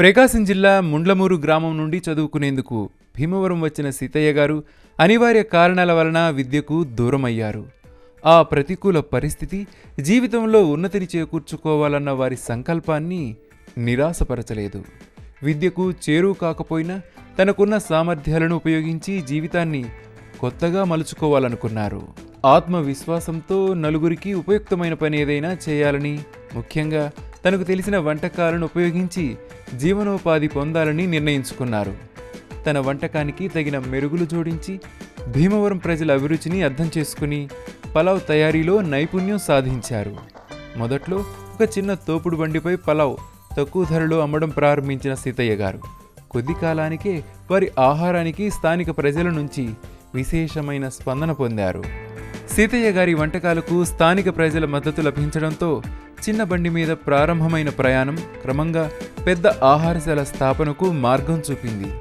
ప్రకాశం జిల్లా ముండ్లమూరు గ్రామం నుండి చదువుకునేందుకు భీమవరం వచ్చిన సీతయ్య గారు అనివార్య కారణాల వలన విద్యకు దూరమయ్యారు. ఆ ప్రతికూల పరిస్థితి జీవితంలో ఉన్నతిని చేకూర్చుకోవాలన్న వారి సంకల్పాన్ని నిరాశపరచలేదు. విద్యకు చేరువు కాకపోయినా తనకున్న సామర్థ్యాలను ఉపయోగించి జీవితాన్ని కొత్తగా మలుచుకోవాలనుకున్నారు. ఆత్మవిశ్వాసంతో నలుగురికి ఉపయుక్తమైన పని ఏదైనా చేయాలని ముఖ్యంగా తనకు తెలిసిన వంటకాలను ఉపయోగించి జీవనోపాధి పొందాలని నిర్ణయించుకున్నారు. తన వంటకానికి తగిన మెరుగులు జోడించి భీమవరం ప్రజల అభిరుచిని అర్థం చేసుకుని పలావ్ తయారీలో నైపుణ్యం సాధించారు. మొదట్లో ఒక చిన్న తోపుడు బండిపై పలావ్ తక్కువ ధరలో అమ్మడం ప్రారంభించిన సీతయ్య గారు. కొద్ది కాలానికే వారి ఆహారానికి స్థానిక ప్రజల నుంచి విశేషమైన స్పందన పొందారు. సీతయ్య గారి వంటకాలకు స్థానిక ప్రజల మద్దతు లభించడంతో చిన్న బండి మీద ప్రారంభమైన ప్రయాణం క్రమంగా పెద్ద ఆహారశాల స్థాపనకు మార్గం చూపింది.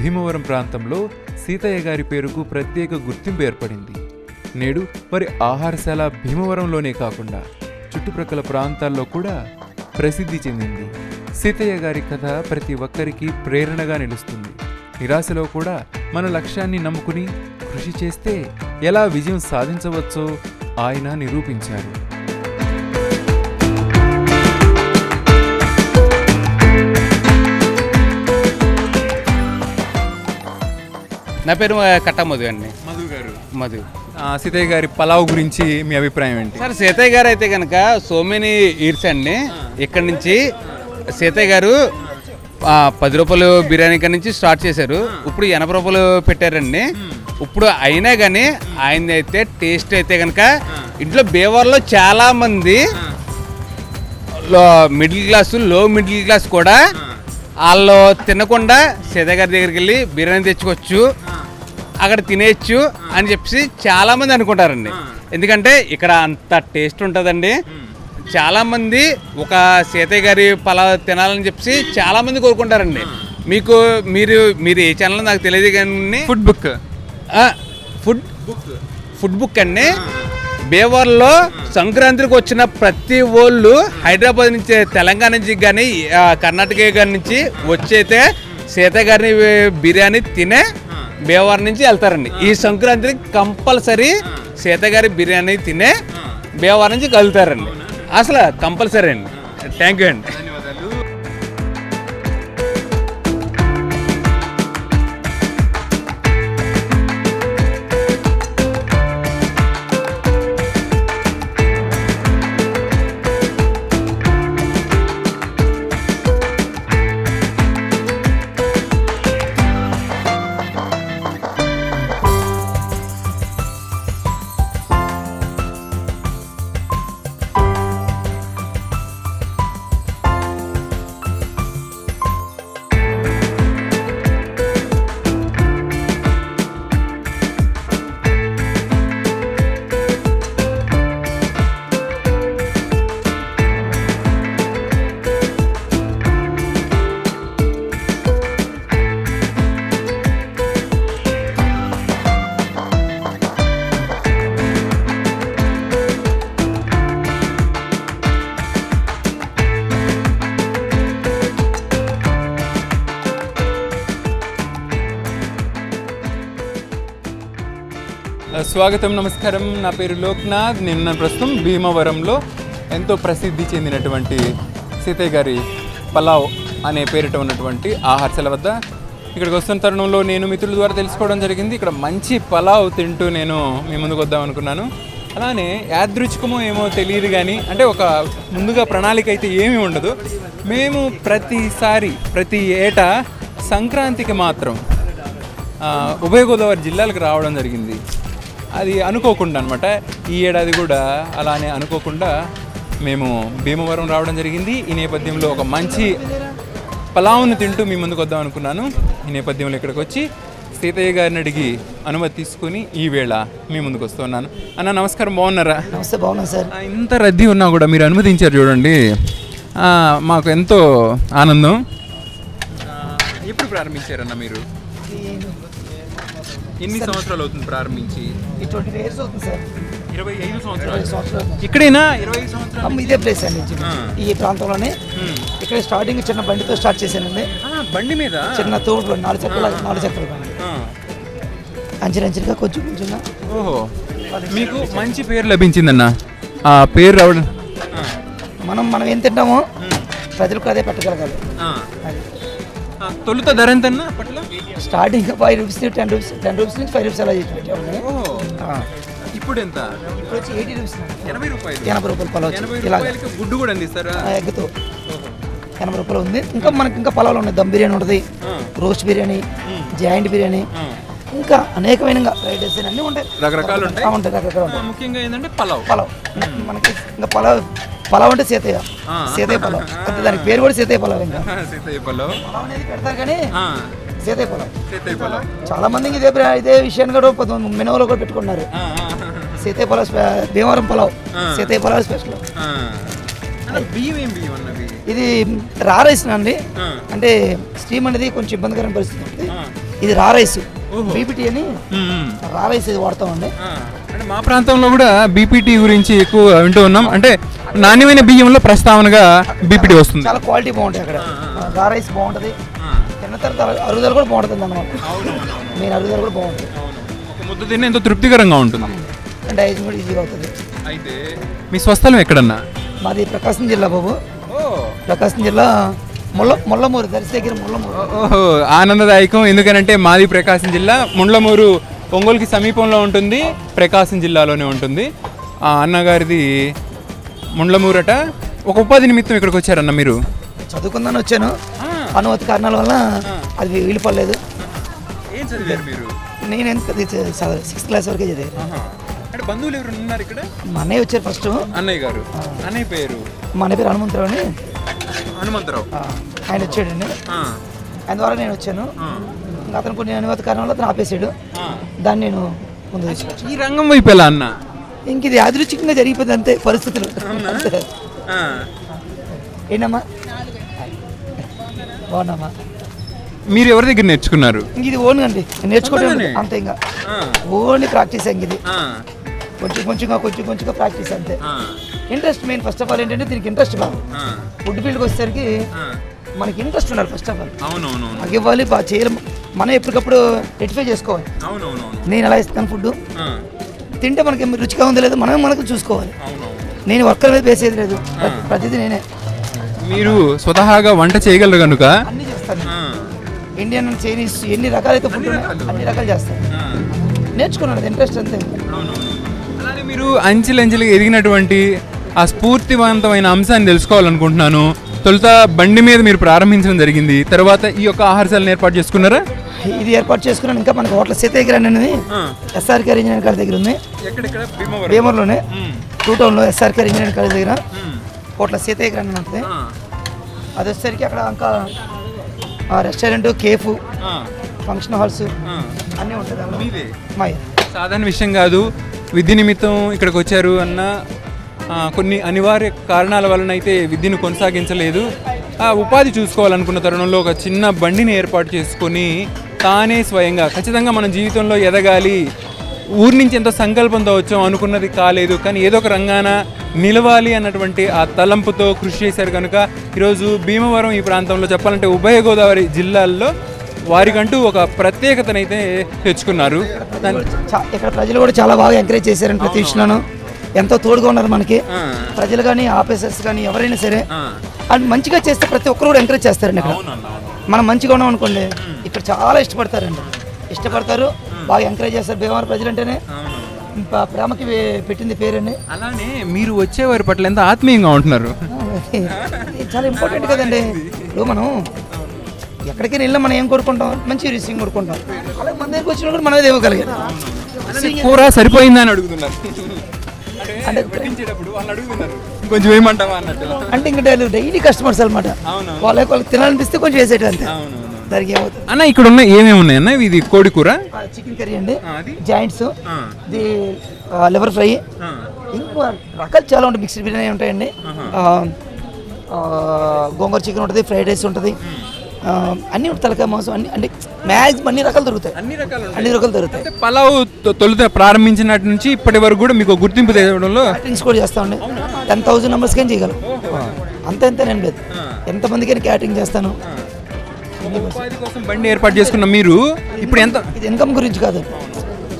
భీమవరం ప్రాంతంలో సీతయ్య గారి పేరుకు ప్రత్యేక గుర్తింపు ఏర్పడింది. నేడు వారి ఆహారశాల భీమవరంలోనే కాకుండా చుట్టుప్రక్కల ప్రాంతాల్లో కూడా ప్రసిద్ధి చెందింది. సీతయ్య గారి కథ ప్రతి ఒక్కరికి ప్రేరణగా నిలుస్తుంది. నిరాశలో కూడా మన లక్ష్యాన్ని నమ్ముకుని కృషి చేస్తే ఎలా విజయం సాధించవచ్చో ఆయన నిరూపించారు. నా పేరు కట్టా మధు అండి. మధు గారు. మధు. సీతయ్య గారి పలావ్ గురించి మీ అభిప్రాయం ఏంటి? సార్ సీతయ్య గారు అయితే కనుక సో మెనీ ఇయర్స్ అండి ఇక్కడి నుంచి సీతయ్య గారు పది రూపాయలు బిర్యానీ కాడి నుంచి స్టార్ట్ చేశారు. ఇప్పుడు ఎనభై రూపాయలు పెట్టారండి. ఇప్పుడు అయినా కానీ ఆయన అయితే టేస్ట్ అయితే కనుక ఇంట్లో బేవర్లో చాలా మంది లో మిడిల్ క్లాస్లో మిడిల్ క్లాస్ కూడా వాళ్ళు తినకుండా సీతయ్య గారి దగ్గరికి వెళ్ళి బిర్యానీ తెచ్చుకోవచ్చు. అక్కడ తినేయచ్చు అని చెప్పి చాలా మంది అనుకుంటారండి ఎందుకంటే ఇక్కడ అంత టేస్ట్ ఉంటుందండి. చాలా మంది ఒక సీతయ్య గారి పలా తినాలని చెప్పి చాలా మంది కోరుకుంటారండి మీకు మీరు మీరు ఏ ఛానల్ నాకు తెలియదు కానీ food book food food book అండి. బేవర్లో సంక్రాంతికి వచ్చిన ప్రతి ఓళ్ళు హైదరాబాద్ నుంచి తెలంగాణ నుంచి కానీ కర్ణాటక గారి నుంచి వచ్చైతే సీత గారిని బిర్యానీ తినే బేవర్ నుంచి వెళ్తారండి. ఈ సంక్రాంతికి కంపల్సరీ సీత గారి బిర్యానీ తినే బేవర్ నుంచి కలుగుతారండి అసలు కంపల్సరీ అండి. థ్యాంక్ యూ అండి. స్వాగతం నమస్కారం. నా పేరు లోక్నాథ్. నిన్న ప్రస్తుతం భీమవరంలో ఎంతో ప్రసిద్ధి చెందినటువంటి సీతయ్య గారి పలావ్ అనే పేరిట ఉన్నటువంటి ఆహార్సల వద్ద ఇక్కడికి వస్తున్న తరుణంలో నేను మిత్రుల ద్వారా తెలుసుకోవడం జరిగింది. ఇక్కడ మంచి పలావ్ తింటూ నేను మీ ముందుకు వద్దాం అనుకున్నాను. అలానే యాదృచ్ఛికమో ఏమో తెలియదు కానీ అంటే ఒక ముందుగా ప్రణాళిక అయితే ఏమీ ఉండదు. మేము ప్రతిసారి ప్రతి ఏటా సంక్రాంతికి మాత్రం ఉభయ గోదావరి జిల్లాలకు రావడం జరిగింది. అది అనుకోకుండా అనమాట ఈ ఏడాది కూడా అలానే అనుకోకుండా మేము భీమవరం రావడం జరిగింది. ఈ నేపథ్యంలో ఒక మంచి పలావును తింటూ మీ ముందుకు వద్దాం అనుకున్నాను. ఈ నేపథ్యంలో ఇక్కడికి వచ్చి సీతయ్య గారిని అడిగి అనుమతి తీసుకుని ఈ వేళ మీ ముందుకు వస్తున్నాను అన్న నమస్కారం. బాగున్నారా? నమస్తే బాగున్నాను సార్. ఇంత రద్దీ ఉన్నా కూడా మీరు అనుమతించారు చూడండి. మాకు ఎంతో ఆనందం. ఎప్పుడు ప్రారంభించారన్న మీరు? ఎన్ని సంవత్సరాలు అవుతుంది ప్రారంభించి? ఈ ట్వంటీ ఇయర్స్ అవుతుంది సార్. ఇరవై ఐదు ఇరవై సంవత్సరాలు. సంవత్సరాలు. ఇక్కడైనా? ఇరవై సంవత్సరాలు. ఇదే ప్లేస్ అండి. ఈ ప్రాంతంలోనే. ఇక్కడ స్టార్టింగ్ చిన్న బండితో స్టార్ట్ చేశానండి. బండి మీద? చిన్న తోడు నాలుగు చక్రాల నాలుగు చక్రాల బండి. ఆ. అంచెలంచెలుగా కొంచెం కొంచెంగా. ఓహో. మీకు మంచి పేరు లభించిందన్న. ఆ పేరు రావడం. మనం మనం ఏం తింటామో ప్రజలకు అదే పెట్టగలగాలి. తొలుత ధర అప్పట్లో? Starting five rupees ten rupees ten rupees నుంచి ఫైవ్ రూపీస్ అలా చేసి పెట్టాము. ఇప్పుడు ఎంత? ఇప్పుడు వచ్చి ఎయిటీ రూపీస్ ఎనభై రూపాయలు. ఎనభై రూపాయలు పొలం ఎనభై వచ్చి ఇలా గుడ్డు కూడా అందిస్తారా? ఎగ్గుతో. ఎనభై రూపాయలు ఉంది. ఇంకా మనకి ఇంకా పొలాలు ఉన్నాయి. దమ్ బిర్యానీ ఉంటుంది. Roast biryani joint biryani. ఇంకా అనేకమైన ఫ్రైడ్ రైస్ అన్నీ ఉంటాయి. రకరకాలు ఉంటాయి. ఉంటాయి. రకరకాలు ఉంటాయి. ముఖ్యంగా ఏంటంటే పలావ్. పలావ్. మనకి ఇంకా పలావ్ పలావ్ అంటే సీతయ్య. సీతయ్య పలావ్. అంటే దానికి పేరు కూడా సీతయ్య పలావ్ ఇంకా. సీతయ్య పలావ్. పలావ్ అనేది పెడతారు కానీ సీతయ్య పలావ్. సీతయ్య పలావ్. చాలా మంది ఇదే ఇదే విషయాన్ని కూడా మినవలో కూడా పెట్టుకున్నారు. సీతయ్య పలావ్ స్పె- భీమవరం పలావ్. సీతయ్య పలావ్ స్పెషల్. ఇది రా రైస్ అండి. అంటే స్టీమ్ అనేది కొంచెం ఇబ్బందికరమైన పరిస్థితి ఉంది. ఇది రా రైస్. బీపీటీ అని. రా రైస్ ఇది వాడతామండి. అంటే మా ప్రాంతంలో కూడా బీపీటీ గురించి ఎక్కువ వింటూ ఉన్నాం. అంటే నాణ్యమైన బియ్యంలో ప్రస్తావనగా బీపీటీ వస్తుంది. చాలా క్వాలిటీ బాగుంటాయి అక్కడ. రా రైస్ బాగుంటుంది. తిన్న తర్వాత అరు- అరుగుదల కూడా బాగుంటుంది అన్నమాట. మీరు అరుగుదల కూడా బాగుంటుంది. ముద్ద తిన్న ఎంతో తృప్తికరంగా ఉంటుంది. డైజెషన్ కూడా ఈజీగా అవుతుంది. అయితే మీ స్వస్థలం ఎక్కడన్నా? మాది ప్రకాశం జిల్లా బాబు. ప్రకాశం జిల్లా ముల్ల ముల్లమూరు దర్శి దగ్గర ముల్లమూరు ఓహో ఆనందదాయకం. ఎందుకనంటే మాది ప్రకాశం జిల్లా. ముండ్లమూరు ఒంగోలుకి సమీపంలో ఉంటుంది. ప్రకాశం జిల్లాలోనే ఉంటుంది. ఆ అన్నగారిది ముండ్లమూరట. ఒక ఉపాధి నిమిత్తం ఇక్కడికి వచ్చారన్న మీరు? చదువుకుందని వచ్చాను. అనుమతి కారణాల వల్ల అది వీలు పడలేదు ఏం చదివారు మీరు? నేను ఎంత సిక్స్త్ క్లాస్ వరకే చదివాను. అంటే బంధువులు ఎవరు ఉన్నారు ఇక్కడ? మా అన్నయ్య వచ్చారు ఫస్ట్ అన్నయ్య గారు. అన్నయ్య పేరు? మా అన్నయ్య పేరు హనుమంతరావు అని. హనుమంతరావు. ఆయన వచ్చాడండి. ఆయన ద్వారా నేను వచ్చాను. ఇంకా అతను కొన్ని అనుమతి కారణం వల్ల అతను ఆపేసాడు. దాన్ని నేను ముందు ఈ రంగం వైపు ఎలా అన్న? ఇంక ఇది యాదృచ్ఛికంగా జరిగిపోయింది అంతే పరిస్థితులు. ఏంటమ్మా? బాగున్నామా? మీరు ఎవరి దగ్గర నేర్చుకున్నారు? ఇంక ఇది ఓన్ అండి. నేర్చుకోవడం? అంతే ఇంకా. ఆ, ఓన్లీ ప్రాక్టీస్ ఇంక ఇది. ఆ, కొంచెం కొంచెంగా కొంచెం కొంచెంగా ప్రాక్టీస్ అంతే. ఆ, interest main first of all ఏంటంటే దీనికి ఇంట్రెస్ట్ బాగా. ఆ, ఫుడ్ ఫీల్డ్కి వచ్చేసరికి. మనకి ఇంట్రెస్ట్ ఉండాలి ఫస్ట్ ఆఫ్ ఆల్. నాకు ఇవ్వాలి బాగా చేయాలి మనం ఎప్పటికప్పుడు రెటిఫై చేసుకోవాలి. నేను ఎలా ఇస్తాను ఫుడ్ ఆ, తింటే మనకి రుచిగా ఉందో లేదో మనం మనకు చూసుకోవాలి. నేను వర్కర్ మీద వేసేది లేదు. ప్ర- ప్రతిదీ నేనే. మీరు స్వతహాగా వంట చేయగలరు కనుక? అన్నీ చేస్తాను. ఇండియన్ చైనీస్ ఎన్ని రకాలైతే ఫుడ్ అన్ని రకాలు చేస్తాను. నేర్చుకున్నాను ఇంట్రెస్ట్ అంతే. అలానే మీరు అంచెలంచెలుగా ఎదిగినటువంటి ఆ స్ఫూర్తివంతమైన అంశాన్ని తెలుసుకోవాలనుకుంటున్నాను. తొలుత బండి మీద మీరు ప్రారంభించడం జరిగింది. తర్వాత ఈ యొక్క ఆహారశాలను ఏర్పాటు చేసుకున్నారా? ఇది ఏర్పాటు చేసుకున్నాను. ఇంకా మనకి హోటల్ సీతయ్య గ్రాండ్ అనేది ఎస్ఆర్కే ఇంజనీరింగ్ కాలేజ్ దగ్గర ఉంది. భీమర్లోనే టూ టౌన్లో ఎస్ఆర్కే ఇంజనీరింగ్ కాలేజ్ దగ్గర. హోటల్ సీతయ్య గ్రాండ్ అని ఉంటుంది. అది వచ్చేసరికి అక్కడ ఇంకా రెస్టారెంట్ కేఫ్ ఫంక్షన్ హాల్స్. అన్నీ ఉంటుంది మాది? సాధారణ విషయం కాదు. విద్య నిమిత్తం ఇక్కడికి వచ్చారు అన్న కొన్ని అనివార్య కారణాల వలన అయితే విద్యను కొనసాగించలేదు. ఆ ఉపాధి చూసుకోవాలనుకున్న తరుణంలో ఒక చిన్న బండిని ఏర్పాటు చేసుకొని తానే స్వయంగా ఖచ్చితంగా మన జీవితంలో ఎదగాలి. ఊరి నుంచి ఎంతో సంకల్పంతో వచ్చాం అనుకున్నది కాలేదు కానీ ఏదో ఒక రంగాన నిలవాలి అన్నటువంటి ఆ తలంపుతో కృషి చేశారు కనుక ఈరోజు భీమవరం ఈ ప్రాంతంలో చెప్పాలంటే ఉభయ గోదావరి జిల్లాల్లో వారికంటూ ఒక ప్రత్యేకతనైతే తెచ్చుకున్నారు. దాని చా- ఇక్కడ ప్రజలు కూడా చాలా బాగా ఎంకరేజ్ చేశారండి ప్రతి విషయంలోనూ. ఎంతో తోడుగా ఉన్నారు మనకి. ప్రజలు కానీ ఆఫీసర్స్ కానీ ఎవరైనా సరే. అండ్ మంచిగా చేస్తే ప్రతి ఒక్కరు కూడా ఎంకరేజ్ చేస్తారండి. మనం మంచిగా ఉన్నాం అనుకోండి ఇక్కడ చాలా ఇష్టపడతారండి. ఇష్టపడతారు బాగా ఎంకరేజ్ చేస్తారు. భీమవరం ప్రజలు అంటేనే అవును. ప- ప్రేమకి పెట్టింది పేరండి. అలానే మీరు వచ్చేవారి పట్ల ఎంత ఆత్మీయంగా ఉంటున్నారు? చాలా ఇంపార్టెంట్ కదండి. ఇప్పుడు మనం ఎక్కడికి వెళ్ళినా మనం ఏం కోరుకుంటాం? మంచి రిసీవింగ్ కోరుకుంటాం. అలాగే మన దగ్గరికి వచ్చినా కూడా మనమే ఇవ్వగలిగాం కూర సరిపోయిందా అని అడుగుతున్నారు. అంటే వాళ్ళు కొంచెం ఏమంటావా అన్నట్టు. అంటే ఇంకా డైలీ కస్టమర్స్ అనమాట అవును వాళ్ళకి వాళ్ళకి తినాలనిపిస్తే కొంచెం వేసేట అంతే. అవును దానికి ఏమవుతుంది? అన్న ఇక్కడ ఉన్న ఏమేమి ఉన్నాయి అన్న? ఇది కోడి కూర? చికెన్ కర్రీ అండి. జాయింట్స్ ఆ, ఇది లివర్ ఫ్రై ఇంకా రకాలు చాలా ఉంటాయి. మిక్స్డ్ బిర్యానీ ఉంటాయండి. ఆ, ఆ, గోంగూర చికెన్ ఉంటుంది ఫ్రైడ్ రైస్ ఉంటుంది. అన్ని తలకాయ మాంసం అన్ని అంటే మ్యాక్సిమం అన్ని రకాలు దొరుకుతాయి. అన్ని రకాలు అన్ని రకాలు దొరుకుతాయి. పలావ్ తొలుత ప్రారంభించినట్టు నుంచి ఇప్పటి వరకు కూడా మీకు గుర్తింపు తేవడంలో క్యాటరింగ్స్ కూడా చేస్తామండి టెన్ థౌసండ్ మెంబర్స్కి ఏం చేయగలం? అంత ఎంత నేను లేదు. ఎంతమందికి క్యాటరింగ్ చేస్తాను. కోసం బండి ఏర్పాటు చేసుకున్న మీరు ఇప్పుడు ఎంత ఇది ఇన్కమ్ గురించి కాదు.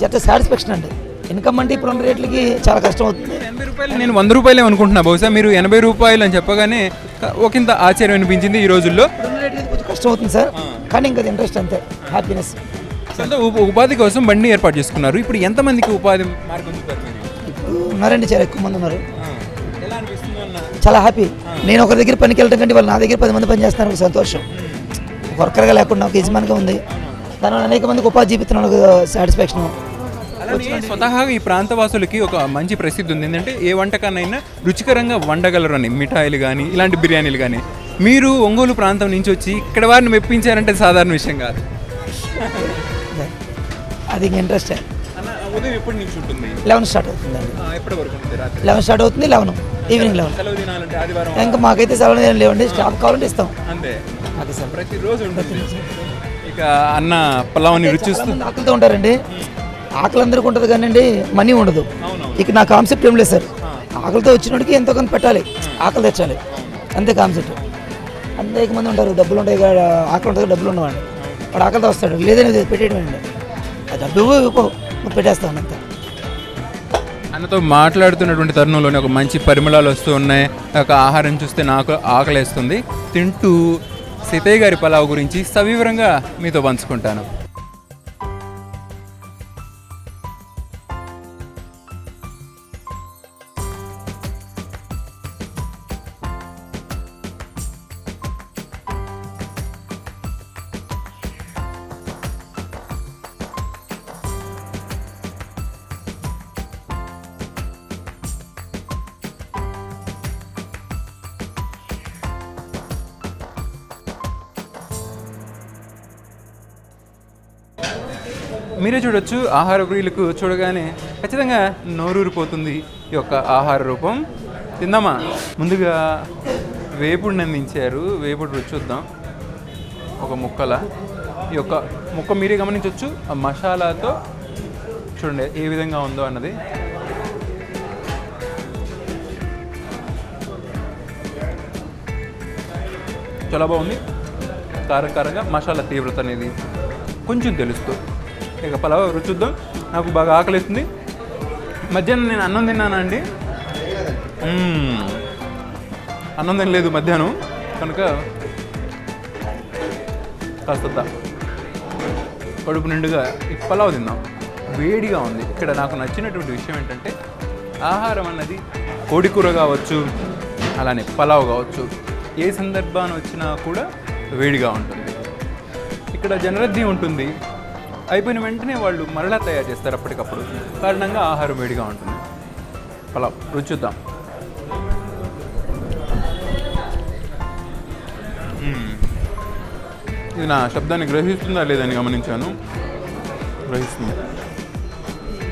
జస్ట్ సాటిస్ఫాక్షన్ అండి. ఇన్కమ్ అంటే ఇప్పుడు ఉన్న రేట్లకి చాలా కష్టం అవుతుంది. ఎనభై రూపాయలు నేను వంద రూపాయలే అనుకుంటున్నా. బహుశా మీరు ఎనభై రూపాయలు అని చెప్పగానే ఒకంత ఆశ్చర్యం అనిపించింది ఈ రోజుల్లో. రేట్లకి కొంచెం కష్టం అవుతుంది సార్. కానీ ఇంకా ఇంట్రెస్ట్ అంతే. హ్యాపీనెస్ సొంత ఉపాధి కోసం బండి ఏర్పాటు చేసుకున్నారు. ఇప్పుడు ఎంతమందికి ఉపాధి మార్గం? ఇప్పుడు ఉన్నారండి చాలా ఎక్కువ మంది ఉన్నారు. చాలా హ్యాపీ నేను ఒకరి దగ్గర పనికి వెళ్ళటం కంటే వాళ్ళు నా దగ్గర పది మంది పని చేస్తున్నారు ఒక సంతోషం. ఒక వర్కర్గా లేకుండా ఒక యజమానిగా ఉంది. దానివల్ల అనేక మందికి ఉపాధి జీవితం సాటిస్ఫాక్షన్ అలానే స్వతహాగా ఈ ప్రాంతవాసులకి ఒక మంచి ప్రసిద్ధి ఉంది. ఏంటంటే ఏ వంటకాన్నైనా రుచికరంగా వండగలరు అని మిఠాయిలు కానీ ఇలాంటి బిర్యానీలు కానీ మీరు ఒంగోలు ప్రాంతం నుంచి వచ్చి ఇక్కడ వారిని మెప్పించారంటే సాధారణ విషయం కాదు. అది ఇంట్రెస్ట్ అన్న ఉదయం ఎప్పటి నుంచి ఉంటుంది? లెవెన్ స్టార్ట్ అవుతుందండి. ఆ, ఎప్పటి వరకు ఉంటుంది రాత్రి? లెవెన్ స్టార్ట్ అవుతుంది లెవెన్. Evening eleven. సెలవు దినాలంటే ఆదివారం ఇంకా మాకైతే సెలవు ఏం లేవండి స్టాఫ్ కావాలంటే ఇస్తాం. అంతే. అది సార్ ప్రతిరోజు ఉంటుంది. ఇక అన్న పలావ్ని రుచి ఆకలితో ఉంటారండి. ఆకలి అందరికీ ఉంటుంది కానీ అండి మనీ ఉండదు. ఇక నా కాన్సెప్ట్ ఏం లేదు సార్. ఆకలితో వచ్చినోడికి ఎంతో కొంత పెట్టాలి. ఆకలి తెచ్చాలి. అంతే కాన్సెప్ట్ అనేక మంది ఉంటారు డబ్బులు ఉంటాయి ఆకలి ఉంటుంది డబ్బులు ఉన్నవాడు వాడు ఆకలితో వస్తాడు లేదని పెట్టేయడం ఆ డబ్బు పెట్టేస్తాను అంతే అన్నతో మాట్లాడుతున్నటువంటి తరుణంలోనే ఒక మంచి పరిమళాలు వస్తూ ఉన్నాయి. ఒక ఆహారం చూస్తే నాకు ఆకలేస్తుంది. తింటూ సీతయ్య గారి పలావ్ గురించి సవివరంగా మీతో పంచుకుంటాను. మీరే చూడొచ్చు. ఆహార ప్రియులకు చూడగానే ఖచ్చితంగా నోరూరిపోతుంది ఈ యొక్క ఆహార రూపం. తిందామా? ముందుగా వేపుడిని అందించారు వేపుడు రుచి చూద్దాం. ఒక ముక్కల. ఈ యొక్క ముక్క మీరే గమనించవచ్చు ఆ మసాలాతో చూడండి ఏ విధంగా ఉందో అన్నది. చాలా బాగుంది. కారకారంగా మసాలా తీవ్రత అనేది కొంచెం తెలుస్తూ ఇక పలావ్ రుచి చూద్దాం. నాకు బాగా ఆకలిస్తుంది. మధ్యాహ్నం నేను అన్నం తిన్నానా అండి అన్నం తినలేదు మధ్యాహ్నం. కనుక కాస్త కడుపు నిండుగా ఈ పలావ్ తిందాం వేడిగా ఉంది. ఇక్కడ నాకు నచ్చినటువంటి విషయం ఏంటంటే ఆహారం అన్నది కోడి కూర కావచ్చు అలానే పలావ్ కావచ్చు ఏ సందర్భాన్ని వచ్చినా కూడా వేడిగా ఉంటుంది. ఇక్కడ జనరద్దీ ఉంటుంది. అయిపోయిన వెంటనే వాళ్ళు మరలా తయారు చేస్తారు అప్పటికప్పుడు. కారణంగా ఆహారం వేడిగా ఉంటుంది. పలావ్ రుచి చూద్దాం. ఇది నా శబ్దాన్ని గ్రహిస్తుందా లేదని గమనించాను. గ్రహిస్తుంది.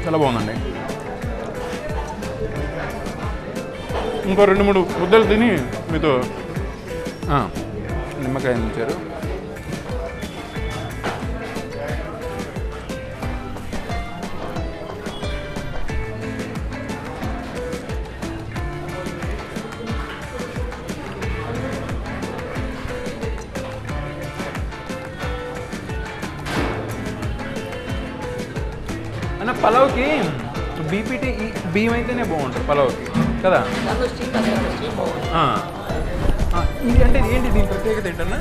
చాలా బాగుందండి. ఇంకో రెండు మూడు ముద్దలు తిని మీతో నిమ్మకాయ ఇచ్చారు బియ్యం అయితేనే బాగుంటుంది పలావ్కి కదా? ఆ. ఆ, ఇది అంటే ఏంటి దీని ప్రత్యేకత ఏంటన్నా?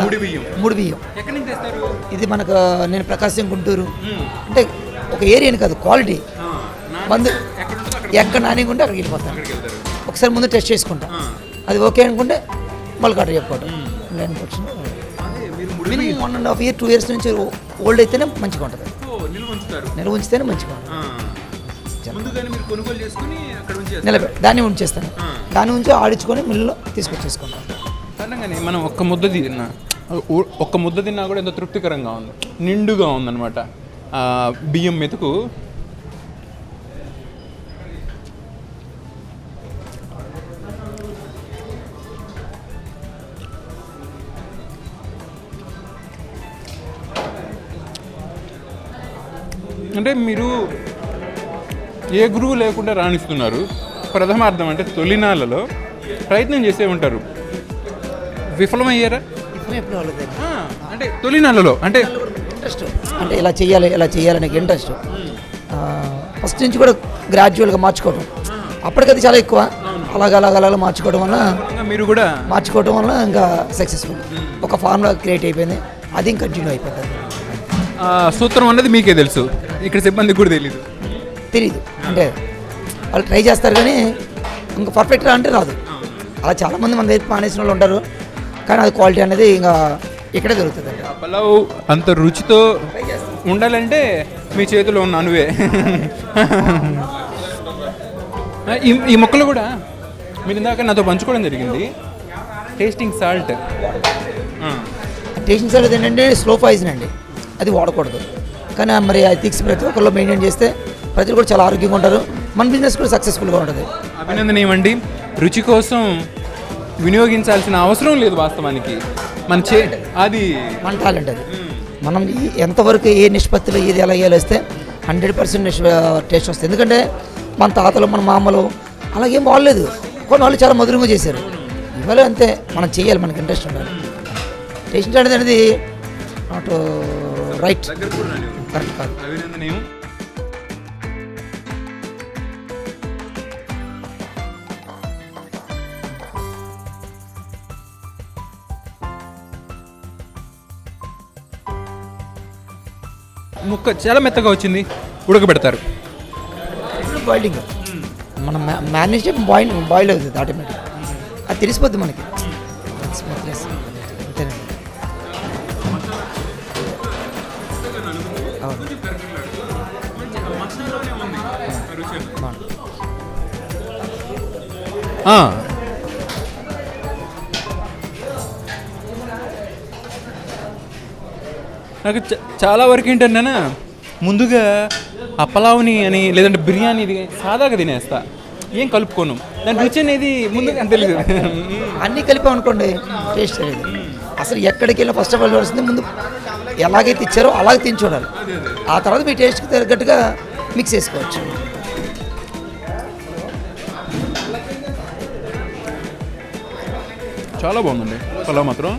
ముడి బియ్యం. మూడు బియ్యం. ఎక్కడి నుంచి తెస్తారు? ఇది మనకు నేను ప్రకాశం గుంటూరు. అంటే ఒక ఏరియాని కాదు క్వాలిటీ. మందు ఎక్కడ ఎక్కడ నానిగుంటే అక్కడికి వెళ్ళిపోతాను ఒకసారి ముందు టెస్ట్ చేసుకుంటా. అది ఓకే అనుకుంటే మళ్ళీ కట్ట చెప్పుకోవటం ముడి minimum one and half year two years నుంచి ఓల్డ్ అయితేనే మంచిగా ఉంటుంది. ఉంచుతారు నిల్వ ఉంచితేనే మంచిగా. ముందుగానే మీరు కొనుగోలు చేసుకుని అక్కడ ఉంచి నిలబె దాన్ని ఉంచేస్తాను. దాన్ని ఉంచి ఆడించుకొని మిల్లులో తీసుకొచ్చేసుకుంటాను కారణంగానే మనం ఒక్క ముద్ద తిన్నా ఒక్క ముద్ద తిన్నా కూడా ఎంతో తృప్తికరంగా ఉంది. నిండుగా ఉందన్నమాట. బియ్యం మెతుకు అంటే మీరు ఏ గురువు లేకుండా రాణిస్తున్నారు? ప్రథమార్థం అంటే తొలినాళ్ళలో ప్రయత్నం చేసే ఉంటారు. విఫలమయ్యారా? అంటే తొలినాళ్ళలో అంటే ఇంట్రెస్ట్. అంటే ఇలా చేయాలి ఇలా చేయాలనే ఇంట్రెస్ట్. ఫస్ట్ నుంచి కూడా గ్రాడ్యువల్గా మార్చుకోవడం అప్పటికది చాలా ఎక్కువ. అలాగ అలాగ అలాగ మార్చుకోవడం వల్ల మీరు కూడా మార్చుకోవడం వల్ల ఇంకా సక్సెస్ఫుల్ ఒక ఫార్ములా క్రియేట్ అయిపోయింది. అది ఇంకా కంటిన్యూ అయిపోతుంది. సూత్రం అన్నది మీకే తెలుసు. ఇక్కడ సిబ్బందికి కూడా తెలియదు తెలియదు అంటే వాళ్ళు ట్రై చేస్తారు కానీ ఇంకా పర్ఫెక్ట్ రా అంటే రాదు. అలా చాలామంది మన దగ్గర మానేసిన వాళ్ళు ఉంటారు. కానీ అది క్వాలిటీ అనేది ఇంకా ఇక్కడే దొరుకుతుంది. పలావ్ అంత రుచితో ఉండాలంటే మీ చేతిలో ఉన్న అనువే ఈ ఈ మొక్కలు కూడా మీరు ఇందాక నాతో పంచుకోవడం జరిగింది. టేస్టింగ్ సాల్ట్ టేస్టింగ్ సర్వీస్ ఏంటంటే స్లో పాయిజన్ అండి. అది వాడకూడదు. కానీ మరి ఆ థిక్స్ ప్రతి ఒక్కళ్ళు మెయింటైన్ చేస్తే ప్రజలు కూడా చాలా ఆరోగ్యంగా ఉంటారు. మన బిజినెస్ కూడా సక్సెస్ఫుల్గా ఉంటుంది. అభినందనీయమండి. రుచి కోసం వినియోగించాల్సిన అవసరం లేదు వాస్తవానికి. మన చే అది. మన టాలెంట్ అది. మనం ఎంతవరకు ఏ నిష్పత్తిలో ఏది ఎలా వేయాలి వస్తే హండ్రెడ్ పర్సెంట్ టేస్ట్ వస్తుంది. ఎందుకంటే మన తాతలు మన మామలు అలాగేం బాగలేదు కొన్ని వాళ్ళు చాలా మధురంగా చేశారు. ఇవాళ అంతే. మనం చేయాలి. మనకి ఇంట్రెస్ట్ ఉండాలి. టేస్ట్ అనేది అనేది నాట్ రైట్ కరెక్ట్ కాదు. అభినందనీయం. ముక్క చాలా మెత్తగా వచ్చింది ఉడకబెడతారు. బాయిలింగ్ మనం మ్యానేజ్ బాయిల్ బాయిల్ అవుతుంది ఆటోమేటిక్ అది తెలిసిపోద్ది మనకి. నాకు చ- చాలా వరకు ఏంటన్నా ముందుగా ఆ పలావ్ని అని లేదంటే బిర్యానీ ఇది సాదాగా తినేస్తా. ఏం కలుపుకోను? దాని రుచి అనేది ముందుగా తెలియదు అన్నీ కలిపాం అనుకోండి టేస్ట్ అనేది. అసలు ఎక్కడికి వెళ్ళినా ఫస్ట్ ఆఫ్ ఆల్ వస్తుంది ముందు ఎలాగైతే ఇచ్చారో అలాగే తిని చూడాలి ఆ తర్వాత మీ టేస్ట్కి తగ్గట్టుగా మిక్స్ చేసుకోవచ్చు. చాలా బాగుందండి. పలావ్ మాత్రం.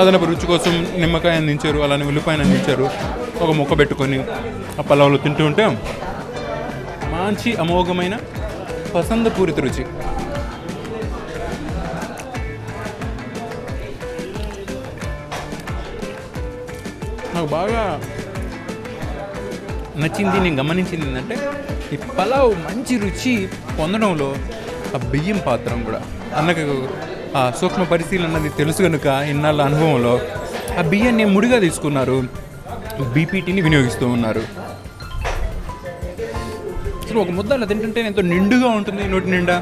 అదనపు రుచి కోసం నిమ్మకాయ అందించారు అలానే ఉల్లిపాయను అందించారు. ఒక మొక్క పెట్టుకొని ఆ పలావ్లో తింటూ ఉంటే మంచి అమోఘమైన పసందపూరిత రుచి. నాకు బాగా నచ్చింది నేను గమనించింది ఏంటంటే ఈ పలావ్ మంచి రుచి పొందడంలో ఆ బియ్యం పాత్రం కూడా. అన్నకు ఆ సూక్ష్మ పరిశీలన అన్నది తెలుసు కనుక ఇన్నాళ్ళ అనుభవంలో ఆ బియ్యాన్ని ముడిగా తీసుకున్నారు బీపీటీని వినియోగిస్తూ ఉన్నారు. అసలు ఒక ముద్ద అలా తింటుంటే ఎంతో నిండుగా ఉంటుంది నోటి నిండా.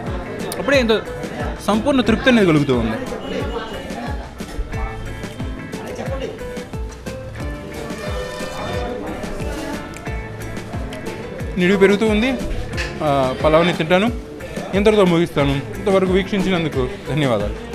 అప్పుడే ఎంతో సంపూర్ణ తృప్తి అనేది కలుగుతూ ఉంది. నిడివి పెరుగుతూ ఉంది. పలావ్ని తింటాను. ఇంతటితో ముగిస్తాను. ఇంతవరకు వీక్షించినందుకు ధన్యవాదాలు.